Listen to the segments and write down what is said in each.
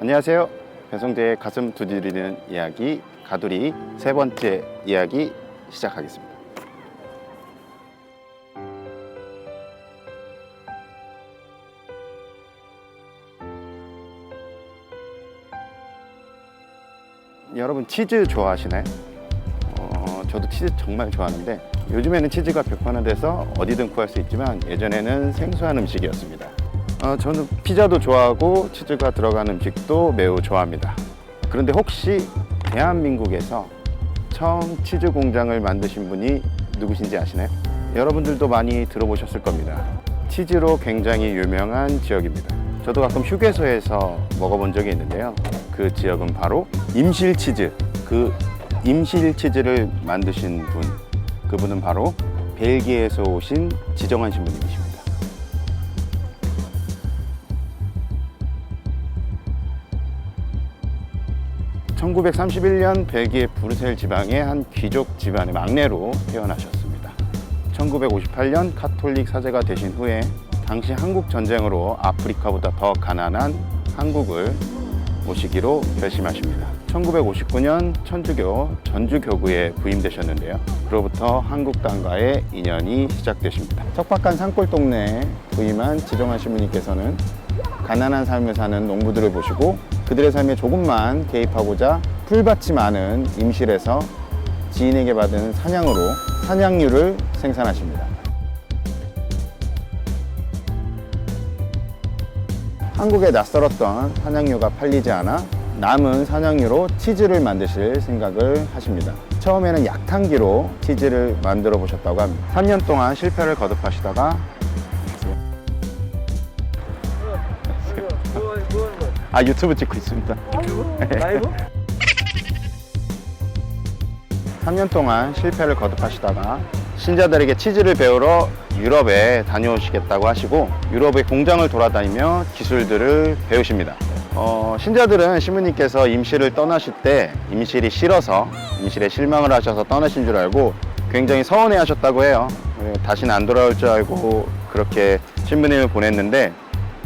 안녕하세요. 배성재의 가슴 두드리는 이야기 가두리 세 번째 이야기 시작하겠습니다. 여러분 치즈 좋아하시나요? 어, 저도 치즈 정말 좋아하는데 요즘에는 치즈가 백화화돼서 어디든 구할 수 있지만 예전에는 생소한 음식이었습니다. 어, 저는 피자도 좋아하고 치즈가 들어간 음식도 매우 좋아합니다. 그런데 혹시 대한민국에서 처음 치즈 공장을 만드신 분이 누구신지 아시나요? 여러분들도 많이 들어보셨을 겁니다. 치즈로 굉장히 유명한 지역입니다. 저도 가끔 휴게소에서 먹어본 적이 있는데요. 그 지역은 바로 임실 치즈. 그 임실 치즈를 만드신 분, 그분은 바로 벨기에에서 오신 지정한 신부님이십니다. (1931년) 벨기에 브루셀 지방의 한 귀족 집안의 막내로 태어나셨습니다. 1958년 카톨릭 사제가 되신 후에 당시 한국 전쟁으로 아프리카보다 더 가난한 한국을 오시기로 결심하십니다. 1959년 천주교 전주교구에 부임되셨는데요. 그로부터 한국 땅과의 인연이 시작되십니다. 척박한 산골 동네에 부임한 지정한 시부님께서는 가난한 삶을 사는 농부들을 보시고 그들의 삶에 조금만 개입하고자 풀밭이 많은 임실에서 지인에게 받은 사냥으로 사냥류를 생산하십니다. 한국에 낯설었던 사냥류가 팔리지 않아 남은 사냥류로 치즈를 만드실 생각을 하십니다. 처음에는 약탕기로 치즈를 만들어 보셨다고 합니다. 3년 동안 실패를 거듭하시다가 아 유튜브 찍고 있습니다. 라이브? 3년 동안 실패를 거듭하시다가 신자들에게 치즈를 배우러 유럽에 다녀오시겠다고 하시고 유럽의 공장을 돌아다니며 기술들을 배우십니다. 어, 신자들은 신부님께서 임실을 떠나실 때 임실이 싫어서 임실에 실망을 하셔서 떠나신 줄 알고 굉장히 서운해 하셨다고 해요. 예, 다시는 안 돌아올 줄 알고 그렇게 신부님을 보냈는데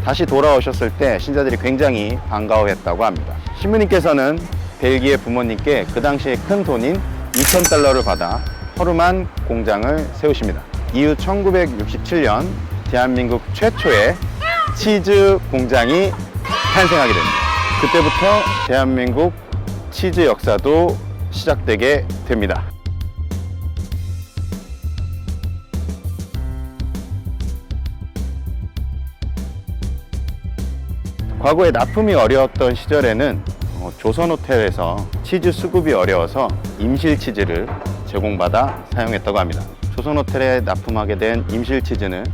다시 돌아오셨을 때 신자들이 굉장히 반가워했다고 합니다. 신부님께서는 벨기에 부모님께 그 당시에 큰 돈인 2,000달러를 받아 허름한 공장을 세우십니다. 이후 1967년 대한민국 최초의 치즈 공장이 탄생하게 됩니다. 그때부터 대한민국 치즈 역사도 시작되게 됩니다. 과거에 납품이 어려웠던 시절에는 어, 조선 호텔에서 치즈 수급이 어려워서 임실 치즈를 제공받아 사용했다고 합니다. 조선 호텔에 납품하게 된 임실 치즈는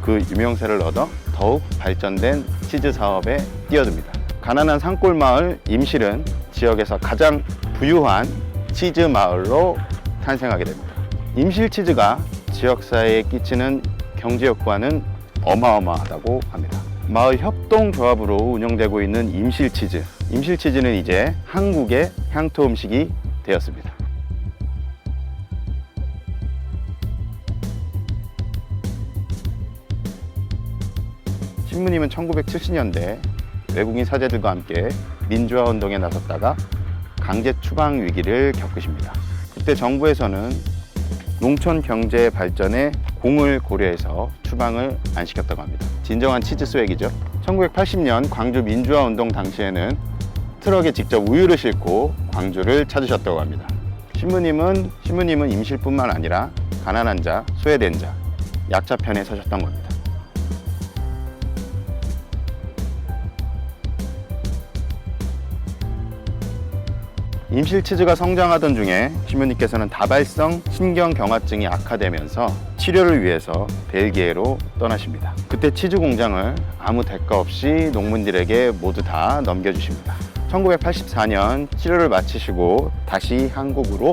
그 유명세를 얻어 더욱 발전된 치즈 사업에 뛰어듭니다. 가난한 산골 마을 임실은 지역에서 가장 부유한 치즈 마을로 탄생하게 됩니다. 임실 치즈가 지역사회에 끼치는 경제 효과는 어마어마하다고 합니다. 마을 협동조합으로 운영되고 있는 임실치즈. 임실치즈는 이제 한국의 향토 음식이 되었습니다. 신부님은 1970년대 외국인 사제들과 함께 민주화 운동에 나섰다가 강제 추방 위기를 겪으십니다. 그때 정부에서는 농촌 경제 발전에 공을 고려해서 추방을 안 시켰다고 합니다. 진정한 치즈 스웩이죠. 1980년 광주 민주화 운동 당시에는 트럭에 직접 우유를 싣고 광주를 찾으셨다고 합니다. 신부님은 신부님은 임실뿐만 아니라 가난한 자, 소외된 자, 약자 편에 서셨던 겁니다. 임실 치즈가 성장하던 중에 신부님께서는 다발성 신경경화증이 악화되면서 치료를 위해서 벨기에로 떠나십니다. 그때 치즈 공장을 아무 대가 없이 농민들에게 모두 다 넘겨주십니다. 1984년 치료를 마치시고 다시 한국으로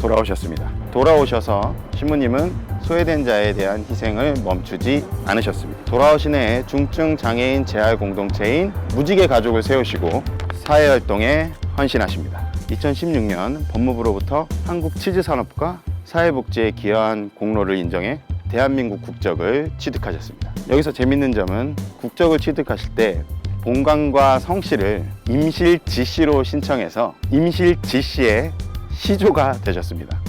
돌아오셨습니다. 돌아오셔서 신부님은 소외된 자에 대한 희생을 멈추지 않으셨습니다. 돌아오신 해에 중증 장애인 재활 공동체인 무지개 가족을 세우시고 사회 활동에 헌신하십니다. 2016년 법무부로부터 한국 치즈 산업과 사회복지에 기여한 공로를 인정해 대한민국 국적을 취득하셨습니다. 여기서 재밌는 점은 국적을 취득하실 때 본관과 성씨를 임실 지씨로 신청해서 임실 지씨의 시조가 되셨습니다.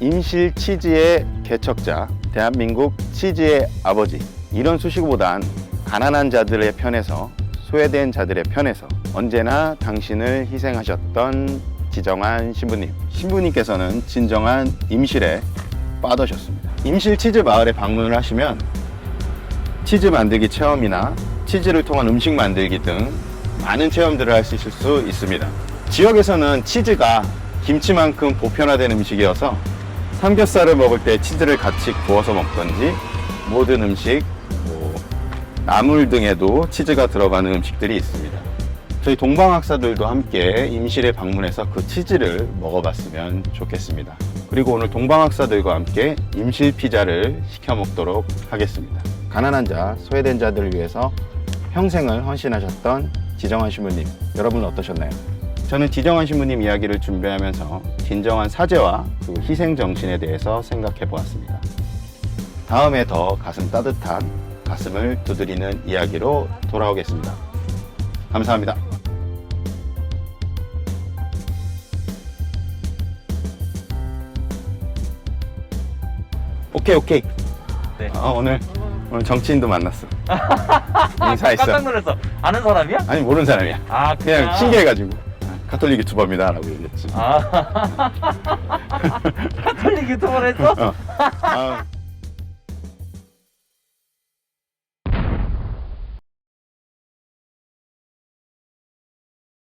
임실 치즈의 개척자, 대한민국 치즈의 아버지. 이런 수식보단 가난한 자들의 편에서 소외된 자들의 편에서 언제나 당신을 희생하셨던 지정한 신부님. 신부님께서는 진정한 임실에 빠드셨습니다. 임실 치즈 마을에 방문을 하시면 치즈 만들기 체험이나 치즈를 통한 음식 만들기 등 많은 체험들을 할 수 있을 수 있습니다. 지역에서는 치즈가 김치만큼 보편화된 음식이어서 삼겹살을 먹을 때 치즈를 같이 구워서 먹던지 모든 음식, 뭐 나물 등에도 치즈가 들어가는 음식들이 있습니다. 저희 동방학사들도 함께 임실에 방문해서 그 치즈를 먹어봤으면 좋겠습니다. 그리고 오늘 동방학사들과 함께 임실 피자를 시켜 먹도록 하겠습니다. 가난한 자, 소외된 자들을 위해서 평생을 헌신하셨던 지정한 신부님, 여러분 어떠셨나요? 저는 지정한 신부님 이야기를 준비하면서 진정한 사죄와 그 희생 정신에 대해서 생각해 보았습니다. 다음에 더 가슴 따뜻한 가슴을 두드리는 이야기로 돌아오겠습니다. 감사합니다. 오케이 오케이. 네. 어, 오늘 오늘 정치인도 만났어. 인사했어. 깜짝 놀랐어. 아는 사람이야? 아니 모르는 사람이야. 아, 그냥 그냥 신기해가지고 가톨릭 유튜버입니다라고 얘기했지. 아. 카톨릭 유튜버를 했어? 어. 아,